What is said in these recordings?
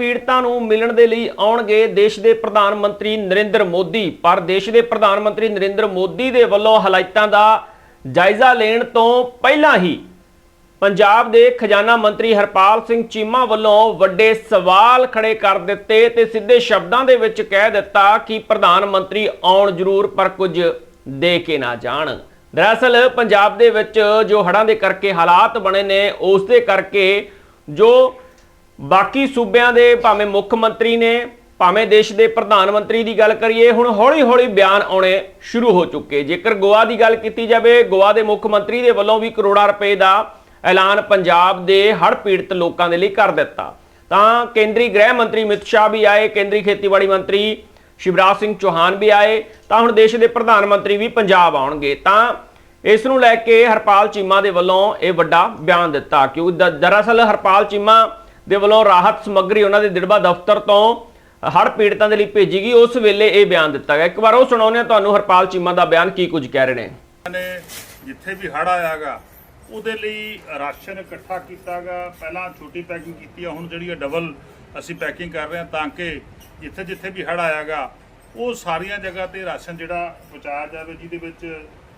ਪੀੜਤਾਂ ਨੂੰ ਮਿਲਣ ਦੇ ਲਈ ਆਉਣਗੇ ਦੇਸ਼ ਦੇ ਪ੍ਰਧਾਨ ਮੰਤਰੀ ਨਰਿੰਦਰ ਮੋਦੀ। ਪਰ ਦੇਸ਼ ਦੇ ਪ੍ਰਧਾਨ ਮੰਤਰੀ ਨਰਿੰਦਰ ਮੋਦੀ ਦੇ ਵੱਲੋਂ ਹਲਾਇਤਾਂ ਦਾ ਜਾਇਜ਼ਾ ਲੈਣ ਤੋਂ ਪਹਿਲਾਂ ਹੀ ਪੰਜਾਬ ਦੇ ਖਜ਼ਾਨਾ ਮੰਤਰੀ ਹਰਪਾਲ ਸਿੰਘ ਚੀਮਾ ਵੱਲੋਂ ਵੱਡੇ ਸਵਾਲ ਖੜੇ ਕਰ ਦਿੱਤੇ ਤੇ ਸਿੱਧੇ ਸ਼ਬਦਾਂ ਦੇ ਵਿੱਚ ਕਹਿ ਦਿੱਤਾ ਕਿ ਪ੍ਰਧਾਨ ਮੰਤਰੀ ਆਉਣ ਜ਼ਰੂਰ ਪਰ ਕੁਝ ਦੇ ਕੇ ਨਾ ਜਾਣ। ਦਰਅਸਲ ਪੰਜਾਬ ਦੇ ਵਿੱਚ ਜੋ ਹੜ੍ਹਾਂ ਦੇ ਕਰਕੇ ਹਾਲਾਤ ਬਣੇ ਨੇ, ਉਸ ਦੇ ਕਰਕੇ ਜੋ ਬਾਕੀ ਸੂਬਿਆਂ ਦੇ ਭਾਵੇਂ ਮੁੱਖ ਮੰਤਰੀ ਨੇ, ਭਾਵੇਂ ਦੇਸ਼ ਦੇ ਪ੍ਰਧਾਨ ਮੰਤਰੀ ਦੀ ਗੱਲ ਕਰੀਏ, ਹੁਣ ਹੌਲੀ-ਹੌਲੀ ਬਿਆਨ ਆਉਣੇ ਸ਼ੁਰੂ ਹੋ ਚੁੱਕੇ। ਜੇਕਰ ਗੋਆ ਦੀ ਗੱਲ ਕੀਤੀ ਜਾਵੇ, ਗੋਆ ਦੇ ਮੁੱਖ ਮੰਤਰੀ ਦੇ ਵੱਲੋਂ ਵੀ ਕਰੋੜਾਂ ਰੁਪਏ ਦਾ ਐਲਾਨ ਪੰਜਾਬ ਦੇ ਹੜ੍ਹ ਪੀੜਤ ਲੋਕਾਂ ਦੇ ਲਈ ਕਰ ਦਿੱਤਾ। ਤਾਂ ਕੇਂਦਰੀ ਗ੍ਰਹਿ ਮੰਤਰੀ ਅਮਿਤ ਸ਼ਾਹ ਵੀ ਆਏ, ਕੇਂਦਰੀ ਖੇਤੀਬਾੜੀ ਮੰਤਰੀ ਸ਼ਿਵਰਾਜ ਸਿੰਘ ਚੌਹਾਨ ਵੀ ਆਏ, ਤਾਂ ਹੁਣ ਦੇਸ਼ ਦੇ ਪ੍ਰਧਾਨ ਮੰਤਰੀ ਵੀ ਪੰਜਾਬ ਆਉਣਗੇ। ਤਾਂ ਇਸ ਨੂੰ ਲੈ ਕੇ ਹਰਪਾਲ ਚੀਮਾ ਦੇ ਵੱਲੋਂ ਇਹ ਵੱਡਾ ਬਿਆਨ ਦਿੱਤਾ ਕਿਉਂਕਿ ਦ- ਦਰਅਸਲ ਹਰਪਾਲ ਚੀਮਾ ਦੇ ਵੱਲੋਂ ਰਾਹਤ ਸਮੱਗਰੀ ਉਹਨਾਂ ਦੇ ਦਿੜਬਾ ਦਫ਼ਤਰ ਤੋਂ ਹੜ੍ਹ ਪੀੜਤਾਂ ਦੇ ਲਈ ਭੇਜੀ ਗਈ ਉਸ ਵੇਲੇ ਇਹ ਬਿਆਨ ਦਿੱਤਾ ਗਿਆ। ਇੱਕ ਵਾਰ ਉਹ ਸੁਣਾਉਂਦੇ ਹਾਂ ਤੁਹਾਨੂੰ ਹਰਪਾਲ ਚੀਮਾ ਦਾ ਬਿਆਨ ਕੀ ਕੁਝ ਕਹਿ ਰਹੇ ਨੇ। ਨੇ ਜਿੱਥੇ ਵੀ ਹੜ ਆਇਆਗਾ, ਉਹਦੇ ਲਈ ਰਾਸ਼ਨ ਇਕੱਠਾ ਕੀਤਾਗਾ। ਪਹਿਲਾਂ ਛੋਟੀ ਪੈਕਿੰਗ ਕੀਤੀ ਆ, ਹੁਣ ਜਿਹੜੀ ਡਬਲ ਅਸੀਂ ਪੈਕਿੰਗ ਕਰ ਰਹੇ ਹਾਂ ਤਾਂ ਕਿ ਜਿੱਥੇ ਜਿੱਥੇ ਵੀ ਹੜ ਆਇਆਗਾ, ਉਹ ਸਾਰੀਆਂ ਜਗ੍ਹਾ ਤੇ ਰਾਸ਼ਨ ਜਿਹੜਾ ਪਹੁੰਚਾਇਆ ਜਾਵੇ, ਜਿਹਦੇ ਵਿੱਚ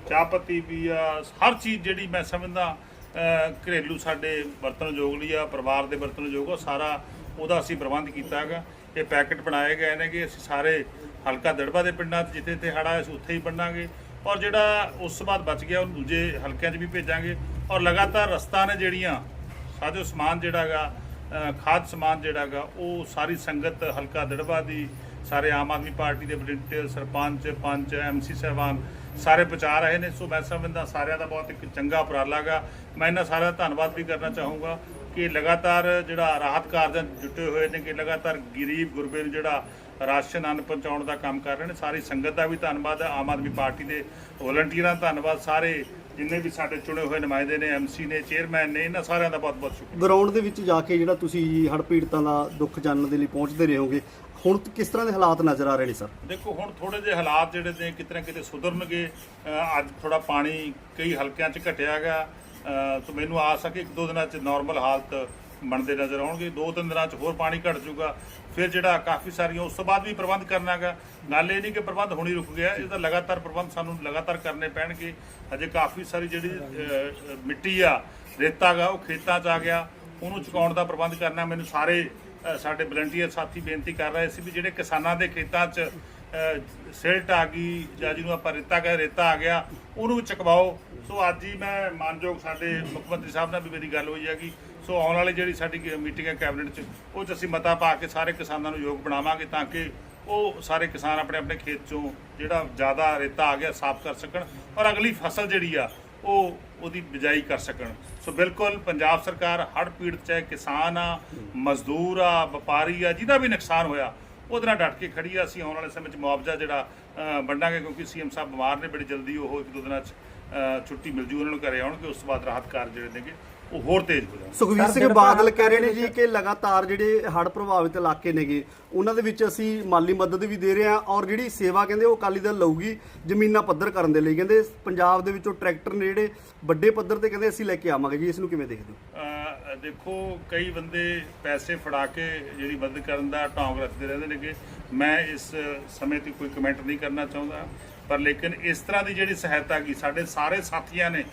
ਚਾਹ ਪੱਤੀ ਵੀ ਆ, ਹਰ ਚੀਜ਼ ਜਿਹੜੀ ਮੈਂ ਸਮਝਦਾ ਘਰੇਲੂ ਸਾਡੇ ਵਰਤਣਯੋਗ ਲਈ ਆ, ਪਰਿਵਾਰ ਦੇ ਵਰਤਣਯੋਗ ਉਹ ਸਾਰਾ ਉਹਦਾ ਅਸੀਂ ਪ੍ਰਬੰਧ ਕੀਤਾ ਹੈਗਾ। ਇਹ ਪੈਕਟ ਬਣਾਏ ਗਏ ਨੇ ਕਿ ਅਸੀਂ ਸਾਰੇ ਹਲਕਾ ਦੜਬਾ ਦੇ ਪਿੰਡਾਂ 'ਚ ਜਿੱਥੇ ਜਿੱਥੇ ਹੜਾ ਹੈ ਸੀ ਉੱਥੇ ਹੀ ਵੰਡਾਂਗੇ ਔਰ ਜਿਹੜਾ ਉਸ ਤੋਂ ਬਾਅਦ ਬਚ ਗਿਆ, ਉਹ ਦੂਜੇ ਹਲਕਿਆਂ 'ਚ ਵੀ ਭੇਜਾਂਗੇ। ਔਰ ਲਗਾਤਾਰ ਰਸਤਾ ਨੇ ਜਿਹੜੀਆਂ, ਸਾਜੋ ਸਮਾਨ ਜਿਹੜਾਗਾ ਖਾਦ ਸਮਾਨ ਜਿਹੜਾਗਾ ਉਹ ਸਾਰੀ ਸੰਗਤ ਹਲਕਾ ਦੜਬਾ ਦੀ, ਸਾਰੇ ਆਮ ਆਦਮੀ ਪਾਰਟੀ ਦੇ ਵਲੰਟੀਅਰ, ਸਰਪੰਚ, ਪੰਚ ਐਮਸੀ ਸਹਿਬਾਨ ਸਾਰੇ ਪਹੁੰਚਾ ਰਹੇ ਨੇ, ਸੋ ਮੈਂ ਸਮਝਦਾ ਸਾਰਿਆਂ ਦਾ ਬਹੁਤ ਇੱਕ ਚੰਗਾ ਉਪਰਾਲਾ ਗਾ। ਮੈਂ ਇਹਨਾਂ ਸਾਰਿਆਂ ਦਾ ਧੰਨਵਾਦ ਵੀ ਕਰਨਾ ਚਾਹੂੰਗਾ ਕਿ ਲਗਾਤਾਰ ਜਿਹੜਾ ਰਾਹਤ ਕਾਰਜਾਂ 'ਚ ਜੁਟੇ ਹੋਏ ਨੇ, ਕਿ ਲਗਾਤਾਰ ਗਰੀਬ ਗੁਰਬੇ ਨੂੰ ਜਿਹੜਾ ਰਾਸ਼ਨ ਅੰਨ ਪਹੁੰਚਾਉਣ ਦਾ ਕੰਮ ਕਰ ਰਹੇ ਨੇ, ਸਾਰੀ ਸੰਗਤ ਦਾ ਵੀ ਧੰਨਵਾਦ ਹੈ, ਆਮ ਆਦਮੀ ਪਾਰਟੀ ਦੇ ਵਲੰਟੀਅਰਾਂ ਦਾ ਧੰਨਵਾਦ, ਸਾਰੇ ਜਿੰਨੇ ਵੀ ਸਾਡੇ ਚੁਣੇ ਹੋਏ ਨੁਮਾਇੰਦੇ ਨੇ ਐਮਸੀ ਨੇ, ਚੇਅਰਮੈਨ ਨੇ, ਇਹਨਾਂ ਸਾਰਿਆਂ ਦਾ ਬਹੁਤ ਬਹੁਤ ਸ਼ੁਕਰੀਆ। ਗਰਾਊਂਡ ਦੇ ਵਿੱਚ ਜਾ ਕੇ ਜਿਹੜਾ ਤੁਸੀਂ ਹੜ੍ਹ ਪੀੜਤਾਂ ਦਾ ਦੁੱਖ ਜਾਣਨ ਦੇ ਲਈ ਪਹੁੰਚਦੇ ਰਹੋਗੇ ਹੁਣ ਕਿਸ ਤਰ੍ਹਾਂ ਦੇ ਹਾਲਾਤ ਨਜ਼ਰ ਆ ਰਹੇ ਨੇ, ਸਰ? ਦੇਖੋ, ਹੁਣ ਥੋੜੇ ਜਿਹੇ ਹਾਲਾਤ ਜਿਹੜੇ ਨੇ ਕਿਤੇ ਨਾ ਕਿਤੇ ਸੁਧਰਨਗੇ। ਅੱਜ ਥੋੜਾ ਪਾਣੀ ਕਈ ਹਲਕਿਆਂ 'ਚ ਘਟਿਆ ਗਾ ਸੋ ਮੈਨੂੰ ਆਸ ਹੈ ਕਿ ਇੱਕ ਦੋ ਦਿਨਾਂ 'ਚ ਨਾਰਮਲ ਹਾਲਤ ਬਣਦੇ ਨਜ਼ਰ ਆਉਣਗੇ। ਦੋ ਤਿੰਨ ਦਿਨਾਂ 'ਚ ਹੋਰ ਪਾਣੀ ਘਟ ਜਾਊਗਾ। ਫਿਰ ਜਿਹੜਾ ਕਾਫੀ ਸਾਰੀਆਂ ਉਸ ਤੋਂ ਬਾਅਦ ਵੀ ਪ੍ਰਬੰਧ ਕਰਨਾ ਗਾ ਨਾਲ ਇਹ ਨਹੀਂ ਕਿ ਪ੍ਰਬੰਧ ਹੁਣੀ ਰੁਕ ਗਿਆ ਇਹਦਾ ਲਗਾਤਾਰ ਪ੍ਰਬੰਧ ਸਾਨੂੰ ਲਗਾਤਾਰ ਕਰਨੇ ਪੈਣਗੇ। ਅਜੇ ਕਾਫੀ ਸਾਰੀ ਜਿਹੜੀ ਮਿੱਟੀ ਆ, ਰੇਤਾ ਗਾ ਉਹ ਖੇਤਾਂ 'ਚ ਆ ਗਿਆ। ਉਹਨੂੰ ਚੁਕਾਉਣ ਦਾ ਪ੍ਰਬੰਧ ਕਰਨਾ ਮੈਨੂੰ ਸਾਰੇ ਸਾਡੇ ਵਲੰਟੀਅਰ ਸਾਥੀ ਬੇਨਤੀ ਕਰ ਰਹੇ ਸੀ ਵੀ ਜਿਹੜੇ ਕਿਸਾਨਾਂ ਦੇ ਖੇਤਾਂ 'ਚ ਸਿਲਟ ਆ ਗਈ ਜਾਂ ਜਿਹਨੂੰ ਆਪਾਂ ਰੇਤਾ ਕਹੇ, ਰੇਤਾ ਆ ਗਿਆ, ਉਹਨੂੰ ਵੀ ਚੁਕਵਾਓ। ਸੋ ਅੱਜ ਹੀ ਮੈਂ ਮਾਨਯੋਗ ਸਾਡੇ ਮੁੱਖ ਮੰਤਰੀ ਸਾਹਿਬ ਨਾਲ ਵੀ ਮੇਰੀ ਗੱਲ ਹੋਈ ਹੈਗੀ। ਸੋ ਆਉਣ ਵਾਲੀ ਜਿਹੜੀ ਸਾਡੀ ਮੀਟਿੰਗ ਹੈ ਕੈਬਨਿਟ 'ਚ, ਉਹ 'ਚ ਅਸੀਂ ਮਤਾ ਪਾ ਕੇ ਸਾਰੇ ਕਿਸਾਨਾਂ ਨੂੰ ਯੋਗ ਬਣਾਵਾਂਗੇ ਤਾਂ ਕਿ ਉਹ ਸਾਰੇ ਕਿਸਾਨ ਆਪਣੇ ਆਪਣੇ ਖੇਤ 'ਚੋਂ ਜਿਹੜਾ ਜ਼ਿਆਦਾ ਰੇਤਾ ਆ ਗਿਆ, ਸਾਫ਼ ਕਰ ਸਕਣ। ਔਰ ਅਗਲੀ ਫਸਲ ਜਿਹੜੀ ਆ ਉਹ ਉਹਦੀ ਬਿਜਾਈ ਕਰ ਸਕਣ। ਸੋ ਬਿਲਕੁਲ ਪੰਜਾਬ ਸਰਕਾਰ ਹੜ੍ਹ ਪੀੜਤ ਚਾਹੇ ਕਿਸਾਨ ਆ, ਮਜ਼ਦੂਰ ਆ, ਵਪਾਰੀ ਆ, ਜਿਹਦਾ ਵੀ ਨੁਕਸਾਨ ਹੋਇਆ, ਉਹਦੇ ਨਾਲ ਡਟ ਕੇ ਖੜੀ ਆ। ਅਸੀਂ ਆਉਣ ਵਾਲੇ ਸਮੇਂ 'ਚ ਮੁਆਵਜ਼ਾ ਜਿਹੜਾ ਵੰਡਾਂਗੇ ਕਿਉਂਕਿ ਸੀਐਮ ਸਾਹਿਬ ਬਿਮਾਰ ਨੇ, ਬੜੀ ਜਲਦੀ ਉਹ ਇੱਕ ਦੋ ਦਿਨਾਂ 'ਚ ਛੁੱਟੀ ਮਿਲ ਜੂ ਉਹਨਾਂ ਨੂੰ ਘਰੇ ਆਉਣਗੇ ਉਸ ਤੋਂ ਬਾਅਦ ਰਾਹਤ ਕਾਰਜ ਜਿਹੜੇ ਨੇਗੇ ਉਹ ਹੋਰ ਤੇਜ਼ ਹੋ ਜਾਣਗੇ। ਸੁਖਵੀਰ ਸਿੰਘ ਬਾਦਲ ਕਹਿ ਰਹੇ ਨੇ ਜੀ ਕਿ ਲਗਾਤਾਰ ਜਿਹੜੇ ਹੜ੍ਹ ਪ੍ਰਭਾਵਿਤ ਇਲਾਕੇ ਨੇਗੇ ਉਹਨਾਂ ਦੇ ਵਿੱਚ ਅਸੀਂ ਮਾਲੀ ਮਦਦ ਵੀ ਦੇ ਰਹੇ ਹਾਂ ਔਰ ਜਿਹੜੀ ਸੇਵਾ ਕਹਿੰਦੇ ਉਹ ਅਕਾਲੀ ਦਲ ਲਊਗੀ ਜ਼ਮੀਨਾਂ ਪੱਧਰ ਕਰਨ ਦੇ ਲਈ। ਕਹਿੰਦੇ ਪੰਜਾਬ ਦੇ ਵਿੱਚੋਂ ਟਰੈਕਟਰ ਨੇ ਜਿਹੜੇ ਵੱਡੇ ਪੱਧਰ ਤੇ ਕਹਿੰਦੇ ਅਸੀਂ ਲੈ ਕੇ ਆਵਾਂਗੇ ਜੀ ਇਸ ਨੂੰ ਕਿਵੇਂ ਦੇਖਦੇ ਹੋ? ਦੇਖੋ ਕਈ ਬੰਦੇ ਪੈਸੇ ਫੜਾ ਕੇ ਜਿਹੜੀ ਮਦਦ ਕਰਨ ਦਾ ਢੌਂਗ ਰੱਖਦੇ ਰਹਿੰਦੇ ਨੇਗੇ। ਮੈਂ ਇਸ ਸਮੇਂ ਤੇ ਕੋਈ ਕਮੈਂਟ ਨਹੀਂ ਕਰਨਾ ਚਾਹੁੰਦਾ। ਪਰ ਲੇਕਿਨ ਇਸ ਤਰ੍ਹਾਂ ਦੀ ਜਿਹੜੀ ਸਹਾਇਤਾ ਕੀ ਸਾਡੇ ਸਾਰੇ ਸਾਥੀਆਂ ਨੇ,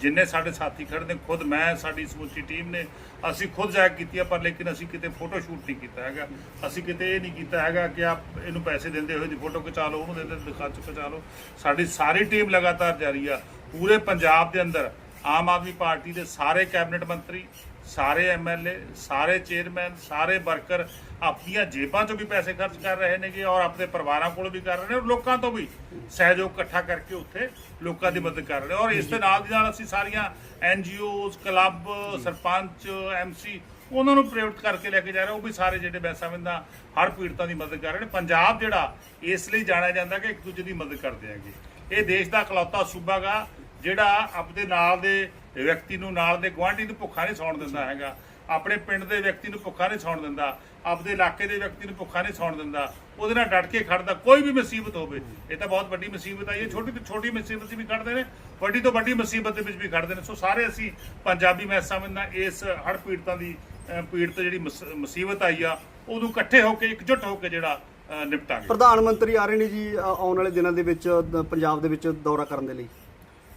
ਜਿੰਨੇ ਸਾਡੇ ਸਾਥੀ ਖੜੇ ਨੇ, ਖੁਦ ਮੈਂ, ਸਾਡੀ ਸਮੁੱਚੀ ਟੀਮ ਨੇ, ਅਸੀਂ ਖੁਦ ਜਾ ਕੀਤੀ ਆ, ਪਰ ਲੇਕਿਨ ਅਸੀਂ ਕਿਤੇ ਫੋਟੋ ਸ਼ੂਟ ਨਹੀਂ ਕੀਤਾ ਹੈਗਾ। ਅਸੀਂ ਕਿਤੇ ਇਹ ਨਹੀਂ ਕੀਤਾ ਹੈਗਾ ਕਿ ਆਪ ਇਹਨੂੰ ਪੈਸੇ ਦਿੰਦੇ ਹੋਏ ਦੀ ਫੋਟੋ ਖਿਚਾ ਲਓ, ਉਹਨੂੰ ਦਿੰਦੇ ਦਿਖਾ ਖਿਚਾ ਲਓ। ਸਾਡੀ ਸਾਰੀ ਟੀਮ ਲਗਾਤਾਰ ਜਾਰੀ ਆ। ਪੂਰੇ ਪੰਜਾਬ ਦੇ ਅੰਦਰ ਆਮ ਆਦਮੀ ਪਾਰਟੀ ਦੇ ਸਾਰੇ ਕੈਬਨਿਟ ਮੰਤਰੀ ਸਾਰੇ ਐਮਐਲਏ ਸਾਰੇ ਚੇਅਰਮੈਨ ਸਾਰੇ ਵਰਕਰ ਆਪਣੀਆਂ ਜੇਬਾਂ ਚੋਂ ਵੀ ਪੈਸੇ ਖਰਚ ਕਰ ਰਹੇ ਨੇਗੇ ਔਰ ਆਪਣੇ ਪਰਿਵਾਰਾਂ ਕੋਲ ਵੀ ਕਰ ਰਹੇ ਨੇ ਔਰ ਲੋਕਾਂ ਤੋਂ ਵੀ ਸਹਿਯੋਗ ਇਕੱਠਾ ਕਰਕੇ ਉੱਥੇ ਲੋਕਾਂ ਦੀ ਮਦਦ ਕਰ ਰਹੇ ਔਰ ਇਸ ਦੇ ਨਾਲ ਦੀ ਨਾਲ ਅਸੀਂ ਸਾਰੀਆਂ ਐਨਜੀਓਜ਼ ਕਲੱਬ ਸਰਪੰਚ ਐਮਸੀ ਉਹਨਾਂ ਨੂੰ ਪ੍ਰੇਰਿਤ ਕਰਕੇ ਲੈ ਕੇ ਜਾ ਰਹੇ ਉਹ ਵੀ ਸਾਰੇ ਜਿਹੜੇ ਮੈਂ ਸਮਝਦਾ ਹਰ ਪੀੜਤਾਂ ਦੀ ਮਦਦ ਕਰ ਰਹੇ ਨੇ। ਪੰਜਾਬ ਜਿਹੜਾ ਇਸ ਲਈ ਜਾਣਿਆ ਜਾਂਦਾ ਕਿ ਇੱਕ ਦੂਜੇ ਦੀ ਮਦਦ ਕਰਦੇ ਹੈਗੇ। ਇਹ ਦੇਸ਼ ਦਾ ਇਕਲੌਤਾ ਸੂਬਾ ਗਾ, ਜਿਹੜਾ ਆਪਣੇ ਨਾਲ ਦੇ ਵਿਅਕਤੀ ਨੂੰ ਨਾਲ ਦੇ ਗੁਆਂਢੀ ਨੂੰ ਭੁੱਖਾ ਨਹੀਂ ਸੌਣ ਦਿੰਦਾ ਹੈਗਾ। ਆਪਣੇ ਪਿੰਡ ਦੇ ਵਿਅਕਤੀ ਨੂੰ ਭੁੱਖਾ ਨਹੀਂ ਸੌਣ ਦਿੰਦਾ। ਆਪਦੇ ਇਲਾਕੇ ਦੇ ਵਿਅਕਤੀ ਨੂੰ ਭੁੱਖਾ ਨਹੀਂ ਸੌਣ ਦਿੰਦਾ। ਉਹਦੇ ਨਾਲ ਡਟ ਕੇ ਖੜਦਾ ਕੋਈ ਵੀ ਮੁਸੀਬਤ ਹੋਵੇ। ਇਹ ਤਾਂ ਬਹੁਤ ਵੱਡੀ ਮੁਸੀਬਤ ਆਈ ਹੈ ਛੋਟੀ ਤੋਂ ਛੋਟੀ ਮੁਸੀਬਤ ਵੀ ਖੜਦੇ ਨੇ ਵੱਡੀ ਤੋਂ ਵੱਡੀ ਮੁਸੀਬਤ ਦੇ ਵਿੱਚ ਵੀ ਖੜਦੇ ਨੇ। ਸੋ ਸਾਰੇ ਅਸੀਂ ਪੰਜਾਬੀ ਮੈਂ ਸਮਝਦਾ ਇਸ ਹੜ੍ਹ ਪੀੜਤਾਂ ਦੀ ਅਹ, ਪੀੜਤ ਜਿਹੜੀ ਮੁਸ- ਮੁਸੀਬਤ ਆਈ ਆ ਉਦੋਂ ਇਕੱਠੇ ਹੋ ਕੇ ਇਕਜੁੱਟ ਹੋ ਕੇ ਜਿਹੜਾ ਅ, ਨਿਪਟਾਂਗੇ। ਪ੍ਰਧਾਨ ਮੰਤਰੀ ਆ ਰਹੇ ਨੇ ਜੀ ਆਉਣ ਵਾਲੇ ਦਿਨਾਂ ਦੇ ਵਿੱਚ ਪੰਜਾਬ ਦੇ ਵਿੱਚ ਦੌਰਾ ਕਰਨ ਦੇ ਲਈ।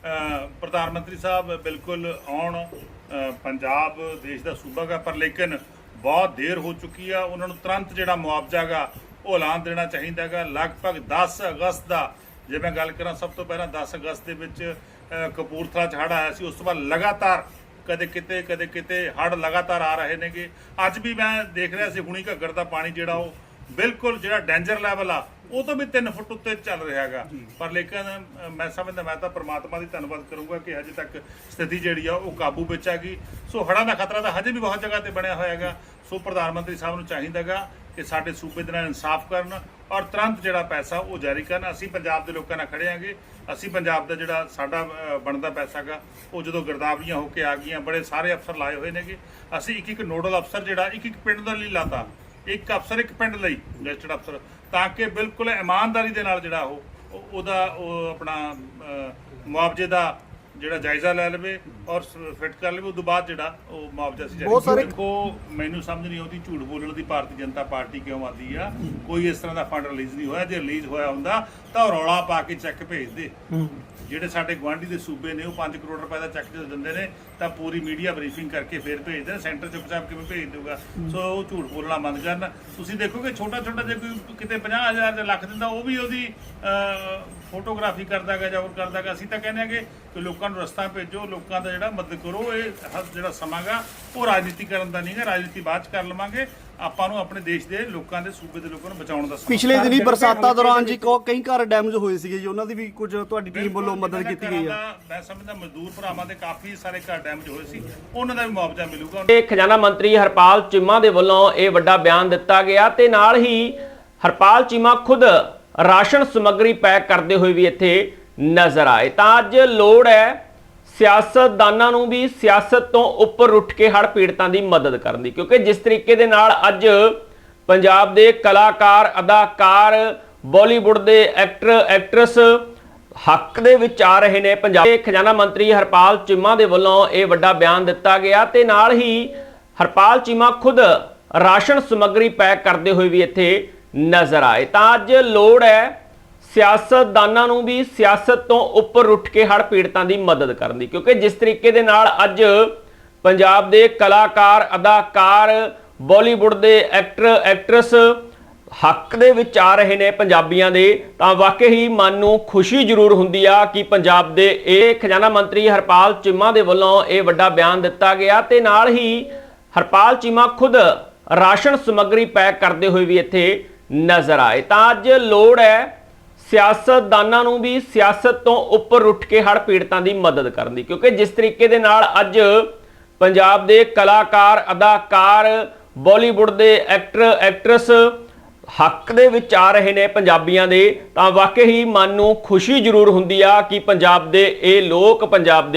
ਪ੍ਰਧਾਨ ਮੰਤਰੀ ਸਾਹਿਬ ਬਿਲਕੁਲ ਆਉਣ ਪੰਜਾਬ ਦੇਸ਼ ਦਾ ਸੂਬਾ ਗਾ, ਪਰ ਲੇਕਿਨ ਬਹੁਤ ਦੇਰ ਹੋ ਚੁੱਕੀ ਆ। ਉਹਨਾਂ ਨੂੰ ਤੁਰੰਤ ਜਿਹੜਾ ਮੁਆਵਜ਼ਾ ਗਾ, ਉਹ ਐਲਾਨ ਦੇਣਾ ਚਾਹੀਦਾ ਗਾ। ਲਗਭਗ 10 ਅਗਸਤ ਦਾ, ਜੇ ਮੈਂ ਗੱਲ ਕਰਾਂ, ਸਭ ਤੋਂ ਪਹਿਲਾਂ 10 ਅਗਸਤ ਦੇ ਵਿੱਚ ਕਪੂਰਥਲਾ ਚ ਹੜ੍ਹ ਆਇਆ ਸੀ। ਉਸ ਤੋਂ ਬਾਅਦ ਲਗਾਤਾਰ ਕਦੇ ਕਿਤੇ ਕਦੇ ਕਿਤੇ ਹੜ੍ਹ ਲਗਾਤਾਰ ਆ ਰਹੇ ਨੇਗੇ। ਅੱਜ ਵੀ ਮੈਂ ਦੇਖ ਰਿਹਾ ਸੀ, ਹੁਣੀ ਘੱਗਰ ਦਾ ਪਾਣੀ ਜਿਹੜਾ ਉਹ ਬਿਲਕੁਲ ਜਿਹੜਾ ਡੇਂਜਰ ਲੈਵਲ ਆ ਉਹ ਤੋਂ ਵੀ 3 ਫੁੱਟ ਉੱਤੇ ਚੱਲ ਰਿਹਾ ਹੈਗਾ। ਪਰ ਲੇਕਿਨ ਮੈਂ ਸਮਝਦਾ ਮੈਂ ਤਾਂ ਪ੍ਰਮਾਤਮਾ ਦੀ ਧੰਨਵਾਦ ਕਰੂੰਗਾ ਕਿ ਹਜੇ ਤੱਕ ਸਥਿਤੀ ਜਿਹੜੀ ਆ ਉਹ ਕਾਬੂ ਵਿੱਚ ਆ ਗਈ ਸੋ ਹੜ੍ਹਾਂ ਦਾ ਖਤਰਾ ਤਾਂ ਹਜੇ ਵੀ ਬਹੁਤ ਜਗ੍ਹਾ ਤੇ ਬਣਿਆ ਹੋਇਆ ਹੈਗਾ। ਸੋ ਪ੍ਰਧਾਨ ਮੰਤਰੀ ਸਾਹਿਬ ਨੂੰ ਚਾਹੀਦਾਗਾ ਕਿ ਸਾਡੇ ਸੂਬੇ ਦੇ ਨਾਲ ਇਨਸਾਫ ਕਰਨ ਔਰ ਤੁਰੰਤ ਜਿਹੜਾ ਪੈਸਾ ਉਹ ਜਾਰੀ ਕਰਨ। ਅਸੀਂ ਪੰਜਾਬ ਦੇ ਲੋਕਾਂ ਨਾਲ ਖੜੇ ਆਂਗੇ ਅਸੀਂ ਪੰਜਾਬ ਦਾ ਜਿਹੜਾ ਸਾਡਾ ਬਣਦਾ ਪੈਸਾ ਗਾ ਉਹ ਜਦੋਂ ਗਰਦਾਵਰੀਆਂ ਹੋ ਕੇ ਆ ਗਈਆਂ ਬੜੇ ਸਾਰੇ ਅਫਸਰ ਲਾਏ ਹੋਏ ਨੇਗੇ। ਅਸੀਂ ਇੱਕ ਇੱਕ ਨੋਡਲ ਅਫਸਰ ਜਿਹੜਾ ਇੱਕ ਇੱਕ ਪਿੰਡ ਦੇ ਲਈ ਲਾਤਾ ਇੱਕ ਅਫਸਰ ਇੱਕ ਪਿੰਡ ਲਈ, ਰਜਿਸਟਰਡ ਅਫਸਰ, ਤਾਂ ਕਿ ਬਿਲਕੁਲ ਇਮਾਨਦਾਰੀ ਦੇ ਨਾਲ ਜਿਹੜਾ ਉਹ ਉਹਦਾ ਉਹ ਆਪਣਾ ਮੁਆਵਜ਼ੇ ਦਾ ਜਿਹੜਾ ਜਾਇਜ਼ਾ ਲੈ ਲਵੇ ਔਰ ਫਿੱਟ ਕਰ ਲਵੇ ਉਸ ਤੋਂ ਬਾਅਦ ਜਿਹੜਾ ਉਹ ਮੁਆਵਜ਼ਾ ਸੀ ਬਹੁਤ ਸਾਰੇ- ਦੇਖੋ ਮੈਨੂੰ ਸਮਝ ਨਹੀਂ ਆਉਂਦੀ ਝੂਠ ਬੋਲਣ ਦੀ ਭਾਰਤੀ ਜਨਤਾ ਪਾਰਟੀ ਕਿਉਂ ਆਦੀ ਆ? ਕੋਈ ਇਸ ਤਰ੍ਹਾਂ ਦਾ ਫੰਡ ਰਿਲੀਜ਼ ਨਹੀਂ ਹੋਇਆ। ਜੇ ਰਿਲੀਜ਼ ਹੋਇਆ ਹੁੰਦਾ ਤਾਂ ਰੌਲਾ ਪਾ ਕੇ ਚੈੱਕ ਭੇਜਦੇ ਜਿਹੜੇ ਸਾਡੇ ਗਵਾਂਢੀ ਦੇ ਸੂਬੇ ਨੇ ਉਹ 5 ਕਰੋੜ ਰੁਪਏ ਦਾ ਚੈੱਕ ਜਦੋਂ ਦਿੰਦੇ ਨੇ ਤਾਂ ਪੂਰੀ ਮੀਡੀਆ ਬਰੀਫਿੰਗ ਕਰਕੇ ਫੇਰ ਭੇਜਦੇ ਸੈਂਟਰ ਚੁੱਪਚਾਪ ਕਿਵੇਂ ਭੇਜ ਦਊਗਾ? ਸੋ ਉਹ ਝੂਠ ਬੋਲਣਾ ਬੰਦ ਕਰਨ। ਤੁਸੀਂ ਦੇਖੋਗੇ ਛੋਟਾ ਛੋਟਾ ਜੇ ਕੋਈ ਕਿਤੇ 50000 ਜਾਂ ਲੱਖ ਦਿੰਦਾ ਉਹ ਵੀ ਉਹਦੀ ਫੋਟੋਗ੍ਰਾਫੀ ਕਰਦਾਗਾ ਜਾਂ ਹੋਰ ਕਰਦਾਗਾ ਅਸੀਂ ਤਾਂ ਕਹਿੰਦੇ ਆਂਗੇ ਕਿ ਲੋਕਾਂ ਨੂੰ ਰਸਤਾ ਭੇਜੋ ਲੋਕਾਂ ਦਾ ਜਿਹੜਾ ਮਦਦ ਕਰੋ ਇਹ ਜਿਹੜਾ ਸਮਾਂਗਾ ਉਹ ਰਾਜਨੀਤੀ ਕਰਨ ਦਾ ਨਹੀਂਗਾ ਰਾਜਨੀਤੀ ਬਾਅਦ ਚ ਕਰ ਲਵਾਂਗੇ। ਆਪਾਂ ਨੂੰ ਆਪਣੇ ਦੇਸ਼ ਦੇ ਲੋਕਾਂ ਦੇ ਸੂਬੇ ਦੇ ਲੋਕਾਂ ਨੂੰ ਬਚਾਉਣ ਦਾ ਸਮਾਂ ਪਿਛਲੇ ਦਿਨੀ ਬਰਸਾਤਾਂ ਦੌਰਾਨ ਜੀ ਕੋ- ਕਈ ਘਰ ਡੈਮੇਜ ਹੋਏ ਸੀਗੇ ਜੀ ਉਹਨਾਂ ਦੀ ਵੀ ਕੁਝ ਤੁਹਾਡੀ ਟੀਮ ਵੱਲੋਂ ਮਦਦ ਕੀਤੀ ਗਈ ਆ। ਮੈਂ ਸਮਝਦਾ ਮਜ਼ਦੂਰ ਭਰਾਵਾਂ ਦੇ ਕਾਫੀ ਸਾਰੇ ਘਰ ਡੈਮੇਜ ਹੋਏ ਸੀ ਉਹਨਾਂ ਦਾ ਵੀ ਮੁਆਵਜ਼ਾ ਮਿਲੂਗਾ। ਤੇ ਖਜ਼ਾਨਾ ਮੰਤਰੀ ਹਰਪਾਲ ਚੀਮਾ ਦੇ ਵੱਲੋਂ ਇਹ ਵੱਡਾ ਬਿਆਨ ਦਿੱਤਾ ਗਿਆ ਤੇ ਨਾਲ ਹੀ ਹਰਪਾਲ ਚੀਮਾ ਖੁਦ ਰਾਸ਼ਨ ਸਮੱਗਰੀ ਪੈਕ ਕਰਦੇ ਹੋਏ ਵੀ ਇੱਥੇ ਨਜ਼ਰ ਆਏ। ਤਾਂ ਅੱਜ ਲੋੜ ਹੈ ਸਿਆਸਤਦਾਨਾਂ ਨੂੰ ਵੀ ਸਿਆਸਤ ਤੋਂ ਉੱਪਰ ਉੱਠ ਕੇ ਹੜ੍ਹ ਪੀੜਤਾਂ ਦੀ ਮਦਦ ਕਰਨ ਦੀ। ਕਿਉਂਕਿ ਜਿਸ ਤਰੀਕੇ ਦੇ ਨਾਲ ਅੱਜ ਪੰਜਾਬ ਦੇ ਕਲਾਕਾਰ, ਅਦਾਕਾਰ, ਬਾਲੀਵੁੱਡ ਦੇ ਐਕਟਰ, ਐਕਟਰਸ ਹੱਕ ਦੇ ਵਿੱਚ ਆ ਰਹੇ ਨੇ। ਪੰਜਾਬ ਦੇ ਖਜ਼ਾਨਾ ਮੰਤਰੀ ਹਰਪਾਲ ਚੀਮਾ ਦੇ ਵੱਲੋਂ ਇਹ ਵੱਡਾ ਬਿਆਨ ਦਿੱਤਾ ਗਿਆ ਤੇ ਨਾਲ ਹੀ ਹਰਪਾਲ ਚੀਮਾ ਖੁਦ ਰਾਸ਼ਨ ਸਮੱਗਰੀ ਪੈਕ ਕਰਦੇ ਹੋਏ ਵੀ ਇੱਥੇ ਨਜ਼ਰ ਆਏ। ਤਾਂ ਅੱਜ ਲੋੜ ਹੈ ਸਿਆਸਤਦਾਨਾਂ ਨੂੰ ਵੀ ਸਿਆਸਤ ਤੋਂ ਉੱਪਰ ਉੱਠ ਕੇ ਹੜ੍ਹ ਪੀੜਤਾਂ ਦੀ ਮਦਦ ਕਰਨ ਦੀ, ਕਿਉਂਕਿ ਜਿਸ ਤਰੀਕੇ ਦੇ ਨਾਲ ਅੱਜ ਪੰਜਾਬ ਦੇ ਕਲਾਕਾਰ, ਅਦਾਕਾਰ, ਬਾਲੀਵੁੱਡ ਦੇ ਐਕਟਰ, ਐਕਟਰਸ ਹੱਕ ਦੇ ਵਿੱਚ ਆ ਰਹੇ ਨੇ ਪੰਜਾਬੀਆਂ ਦੇ, ਤਾਂ ਵਾਕਈ ਹੀ ਮਨ ਨੂੰ ਖੁਸ਼ੀ ਜ਼ਰੂਰ ਹੁੰਦੀ ਆ ਕਿ ਪੰਜਾਬ ਦੇ ਇਹ ਖਜ਼ਾਨਾ ਮੰਤਰੀ ਹਰਪਾਲ ਚੀਮਾ ਦੇ ਵੱਲੋਂ ਇਹ ਵੱਡਾ ਬਿਆਨ ਦਿੱਤਾ ਗਿਆ ਤੇ ਨਾਲ ਹੀ ਹਰਪਾਲ ਚੀਮਾ ਖੁਦ ਰਾਸ਼ਨ ਸਮੱਗਰੀ ਪੈਕ ਕਰਦੇ ਹੋਏ ਵੀ ਇੱਥੇ ਨਜ਼ਰ ਆਏ। ਤਾਂ ਅੱਜ ਲੋੜ ਹੈ ਸਿਆਸਤਦਾਨਾਂ ਨੂੰ ਵੀ ਸਿਆਸਤ ਤੋਂ ਉੱਪਰ ਉੱਠ ਕੇ ਹੜ੍ਹ ਪੀੜਤਾਂ ਦੀ ਮਦਦ ਕਰਨ ਦੀ। ਕਿਉਂਕਿ ਜਿਸ ਤਰੀਕੇ ਦੇ ਨਾਲ ਅੱਜ ਪੰਜਾਬ ਦੇ ਕਲਾਕਾਰ, ਅਦਾਕਾਰ, ਬਾਲੀਵੁੱਡ ਦੇ ਐਕਟਰ, ਐਕਟਰਸ ਹੱਕ ਦੇ ਵਿੱਚ ਆ ਰਹੇ ਨੇ ਪੰਜਾਬੀਆਂ ਦੇ, ਤਾਂ ਵਾਕਈ ਹੀ ਮਨ ਨੂੰ ਖੁਸ਼ੀ ਜ਼ਰੂਰ ਹੁੰਦੀ ਆ ਕਿ ਪੰਜਾਬ ਦੇ ਇਹ ਲੋਕ, ਪੰਜਾਬ ਦੇ